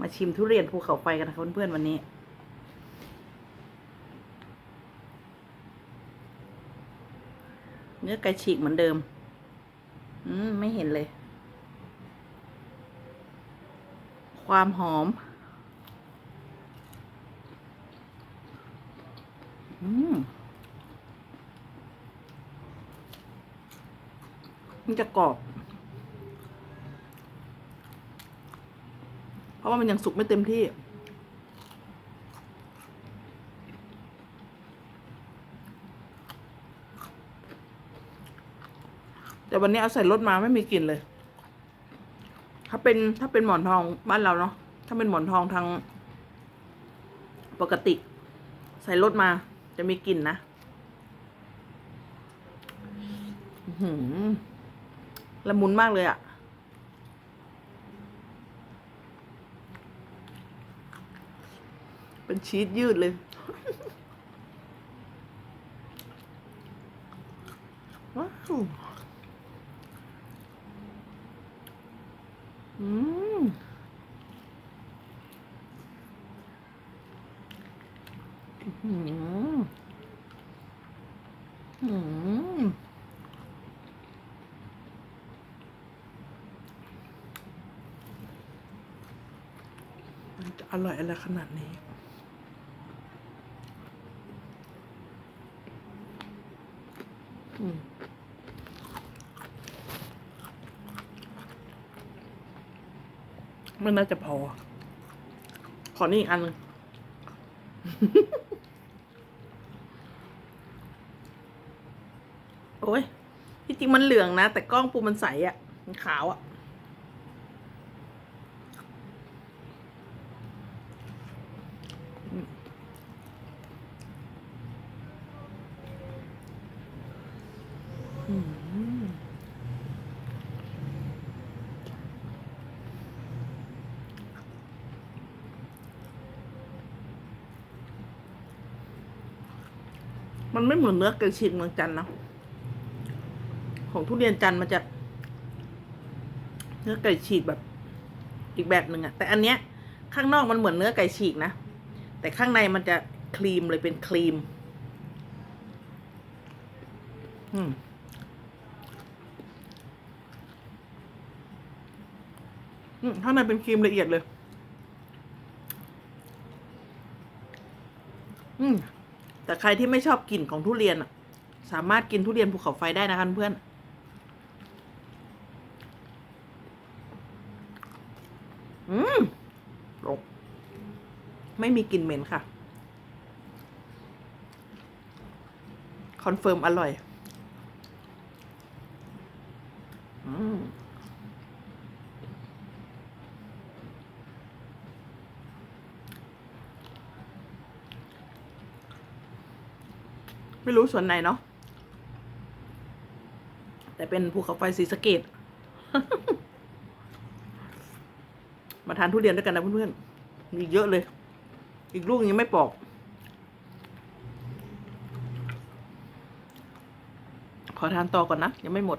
มาชิมทุเรียนภูเขาไฟกันนะคะเพื่อนๆวันนี้เนื้อไก่ฉีกเหมือนเดิม อืม ไม่เห็นเลย ความหอม อืม มันจะกรอบ เพ ราะว่ามันยังสุกไม่เต็มที่ แต่วันนี้เอาใส่รถมาไม่มีกลิ่นเลย ถ้าเป็นถ้าเป็นหมอนทองบ้านเราเนาะ ถ้าเป็นหมอนทองทางปกติ ใส่รถมาจะมีกลิ่นนะหือละมุนมากเลยอะ เป็นชีสยืดเลยว้าวอืมอื้อหืออืมจะอร่อยอะไรขนาดนี้ มมันน่าจะพอ ขอนี่อีกอันหนึงโอ้ย ที่จริงมันเหลืองนะ แต่กล้องปูมันใสอะ่ะ มันขาวอะ่ะอื มันไม่เหมือนเนื้อไก่ฉีกเมืองจันนะของทุเรียนจันมันจะ เนื้อไก่ฉีกแบบ อีกแบบหนึ่งอะแต่อันเนี้ย ข้างนอกมันเหมือนเนื้อไก่ฉีกนะ แต่ข้างในมันจะครีมเลยเป็นครีม อืม อืม ข้างในเป็นครีมละเอียดเลย อืมแต่ใครที่ไม่ชอบกลิ่นของทุเรียนอะ สามารถกินทุเรียนภูเขาไฟได้นะคะเพื่อนอืมลงไม่มีกลิ่นเหม็นค่ะ คอนเฟิร์มอร่อย อืม ไม่รู้ส่วนไหนเนาะแต่เป็นภูเขาไฟสีสเกต มาทานทุเรียนด้วยกันนะเพื่อนๆมีเยอะเลย อีกลูกยังไม่ปอก ขอทานต่อก่อนนะ ยังไม่หมด